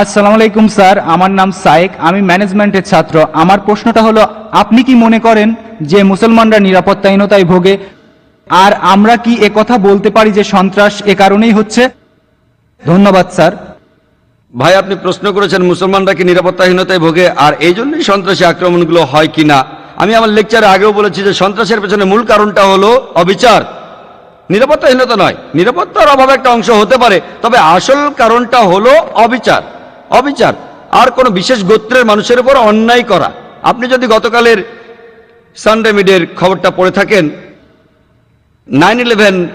আসসালামু আলাইকুম, স্যার। আমার নাম সাইক আমি ম্যানেজমেন্টের ছাত্র। আমার প্রশ্নটা হলো, আপনি কি মনে করেন যে মুসলমানরা নিরাপত্তাহীনতায় ভোগে? আর আমরা কি এ কথা বলতে পারি যে সন্ত্রাস এ কারণেই হচ্ছে? ধন্যবাদ, স্যার। ভাই, আপনি প্রশ্ন করেছেন মুসলমানরা কি নিরাপত্তাহীনতায় ভোগে, আর এই জন্যই সন্ত্রাসী আক্রমণগুলো হয় কিনা আমি আমার লেকচারে আগেও বলেছি যে সন্ত্রাসের পেছনে মূল কারণটা হলো অবিচার। নিরাপত্তাহীনতা নয়। নিরাপত্তার অভাব একটা অংশ হতে পারে, তবে আসল কারণটা হলো অবিচার। অবিচার। আর কোনো বিশেষ গোত্রের মানুষের উপর অন্যায় করা। আপনি যদি গতকালের সানডে মিডের খবরটা পড়ে থাকেন, নাইন ইলেভেন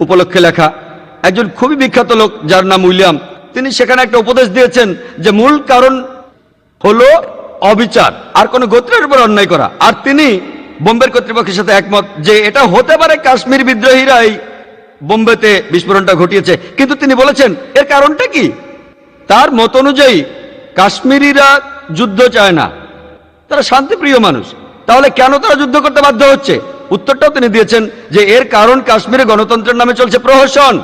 উপলক্ষে লেখা, একজন খুবই বিখ্যাত লোক যার নাম উইলিয়াম, তিনি সেখানে একটা উপদেশ দিয়েছেন যে মূল কারণ হলো অবিচার, আর কোনো গোত্রের উপর অন্যায় করা। আর তিনি বোম্বের কর্তৃপক্ষের সাথে একমত যে এটা হতে পারে কাশ্মীর বিদ্রোহীরাই বোম্বেতে বিস্ফোরণটা ঘটিয়েছে। কিন্তু তিনি বলেছেন, এর কারণটা কি? তার মত অনুযায়ী কাশ্মীরিরা যুদ্ধ চায় না। তারা শান্তিপ্রিয় মানুষ। তাহলে কেন তারা যুদ্ধ করতে বাধ্য হচ্ছে? উত্তরটাও তিনি দিয়েছেন যে এর কারণ কাশ্মীরে গণতন্ত্রের নামে চলছে প্রহসন।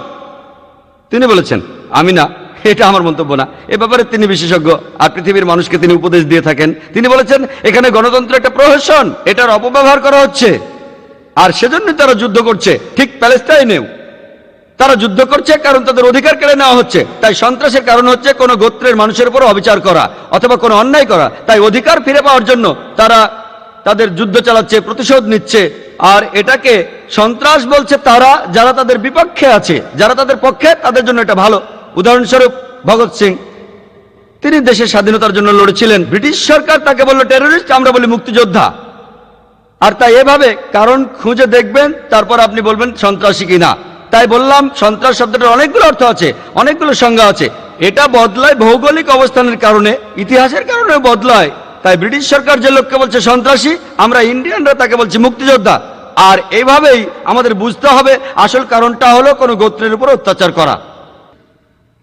তিনি বলেছেন, আমি না, এটা আমার মন্তব্য না। এ ব্যাপারে তিনি বিশেষজ্ঞ, আর পৃথিবীর মানুষকে তিনি উপদেশ দিয়ে থাকেন। তিনি বলেছেন, এখানে গণতন্ত্র একটা প্রহসন, এটার অপব্যবহার করা হচ্ছে। আর সেজন্য তারা যুদ্ধ করছে। ঠিক প্যালেস্টাইনেও তারা যুদ্ধ করছে, কারণ তাদের অধিকার কেড়ে নেওয়া হচ্ছে। তাই সন্ত্রাসের কারণ হচ্ছে কোনো গোত্রের মানুষের উপর অবিচার করা অথবা কোনো অন্যায় করা। তাই অধিকার ফিরে পাওয়ার জন্য তারা তাদের যুদ্ধ চালাচ্ছে, প্রতিশোধ নিচ্ছে। আর এটাকে সন্ত্রাস বলছে তারা, যারা তাদের বিপক্ষে আছে, যারা তাদের পক্ষে, তাদের জন্য এটা ভালো। উদাহরণস্বরূপ ভগৎ সিং, তিনি দেশের স্বাধীনতার জন্য লড়েছিলেন। ব্রিটিশ সরকার তাকে বলল, টেররিস্ট, আমরা বলি মুক্তিযোদ্ধা। আর তাই এভাবে কারণ খুঁজে দেখবেন, তারপর আপনি বলবেন, সন্ত্রাসী কিনা তাই বললাম, সন্ত্রাস শব্দটার অনেকগুলো অর্থ আছে, অনেকগুলো সংজ্ঞা আছে। এটা বদলায় ভৌগোলিক অবস্থানের কারণে, ইতিহাসের কারণে বদলায়। তাই ব্রিটিশ সরকার যে লোককে বলছে সন্ত্রাসী, আমরা ইন্ডিয়ানরা তাকে বলছি মুক্তিযোদ্ধা। আর এইভাবেই আমাদের বুঝতে হবে, আসল কারণটা হলো কোনো গোত্রের উপর অত্যাচার করা।